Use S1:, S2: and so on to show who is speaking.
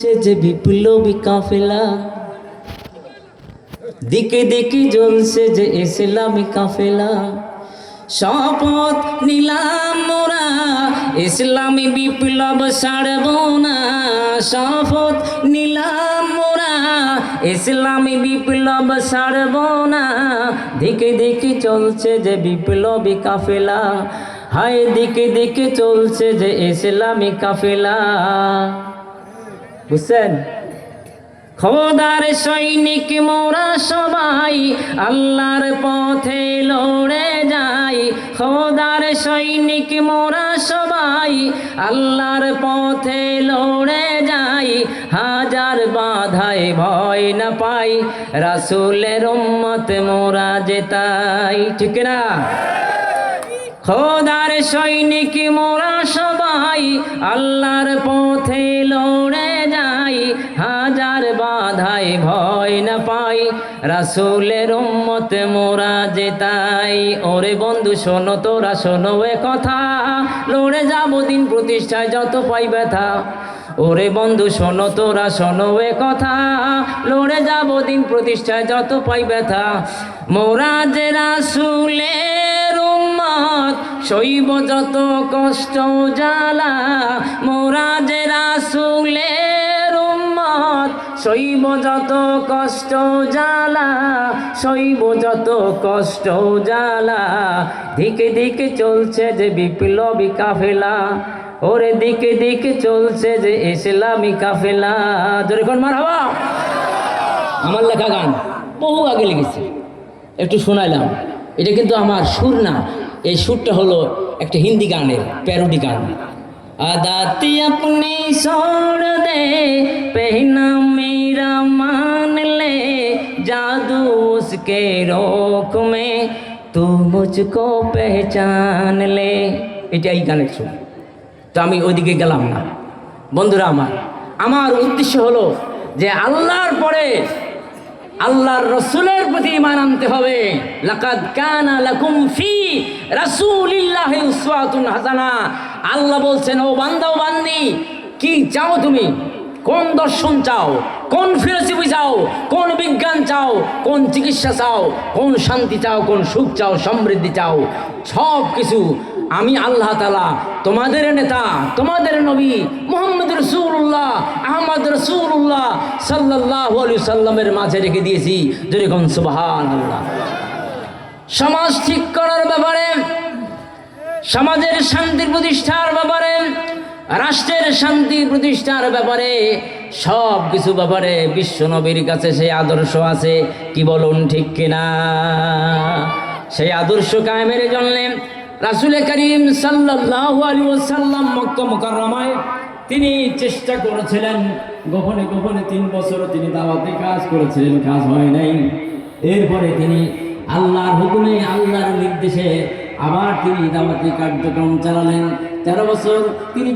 S1: যে বিপ্লবী কাফেলা। দিকে দিকে জ্বলছে যে ইসলামী কাফেলা। শপথ নিলাম মোরা ইসলামী বিপ্লব ছাড়ব না। শপথ নিলাম মোরা ইসলামী বিপ্লব ছাড়ব না। দিকে দিকে চলছে যে বিপ্লবী কাফেলা। হায়, দিকে দিকে চলছে যে ইসলামী কাফেলা। বুঝছেন? খোদার সৈনিক মোরা সবাই আল্লাহর পথে লড়ে যাই। খোদার সৈনিক মোরা সবাই আল্লাহর পথে লড়ে যাই। হাজার বাধায় ভয় না পাই, রাসুলের উম্মত মোরা যেতাই ঠিক না? খোদার সৈনিক মোরা সবাই আল্লাহর পথে রাসুলের উম্মত মোরা যেতাই ওরে বন্ধু, শোনো তোরা, শোনো এ কথা। লড়ে যাব দিন প্রতিষ্ঠায় যত পাই ব্যথা। ওরে বন্ধু, শোনো তোরা, শোনো এ কথা। লড়ে যাব দিন প্রতিষ্ঠায় যত পাই ব্যথা। মোরা যে রাসুলের উম্মত শৈব যত কষ্ট জ্বালা। মোরা যে রাসুলের শৈব যত কষ্ট জ্বালা, শৈব যত কষ্ট জ্বালা। দিকে দিকে চলছে যে বিপ্লবী কাফেলা, ওরে দিকে দিকে চলছে যে ইসলামী কাফেলা। কোন মার হওয়া? আমার লেখা গান বহু আগে লিখেছি, একটু শোনাইলাম। এটা কিন্তু আমার সুর না, এই সুরটা হলো একটা হিন্দি গানের, প্যারোডি গান। আদাতি আপনি छोड़ दे पहना मेरा मान ले जादू उसके रोक में तू मुझको पहचान ले এটা এই গানের সুর তো আমি ওইদিকে গেলাম না বন্ধুরা আমার আমার উদ্দেশ্য হলো যে আল্লাহর পরে আল্লাহর রসুলের প্রতি ইমান আনতে হবে লাকাদ কানা লাকুম ফি রাসূলিল্লাহি উসওয়াতুন হাসানা। আল্লাহ বলছেন, ও বান্দা, ও বান্দি, কি চাও তুমি? কোন দর্শন চাও? কোন ফিলোসফি চাও? কোন বিজ্ঞান চাও? কোন চিকিৎসা চাও? কোন শান্তি চাও? কোন সুখ চাও? সমৃদ্ধি চাও? সব কিছু আমি আল্লাহ তালা তোমাদের নেতা, তোমাদের নবী মোহাম্মদ রসুল্লাহ আহমদ রসুল্লাহ সাল্লাহ আলু সাল্লামের মাঝে রেখে দিয়েছি। যেরকম সুবাহান আল্লাহ সমাজ ঠিক করার ব্যাপারে, সমাজের শান্তি প্রতিষ্ঠার ব্যাপারে, রাষ্ট্রের শান্তি প্রতিষ্ঠার ব্যাপারে, সব কিছু ব্যাপারে বিশ্ব নবীর কাছে সেই আদর্শ আছে, কি বলুন ঠিক কিনা? সেই আদর্শ কায়েমের জন্য রাসুল করিম সাল্লাহ আলী ওসাল্লাম মক্কা মোকাররমায় তিনি চেষ্টা করেছিলেন, গোপনে গোপনে তিন বছর তিনি দাওয়াতে কাজ করেছিলেন, কাজ হয় নাই। এরপরে তিনি আল্লাহর হুকুমে আল্লাহর নির্দেশে আবার তিনি দাওয়াতি কার্যক্রম চালালেন। তেরো বছর তিনি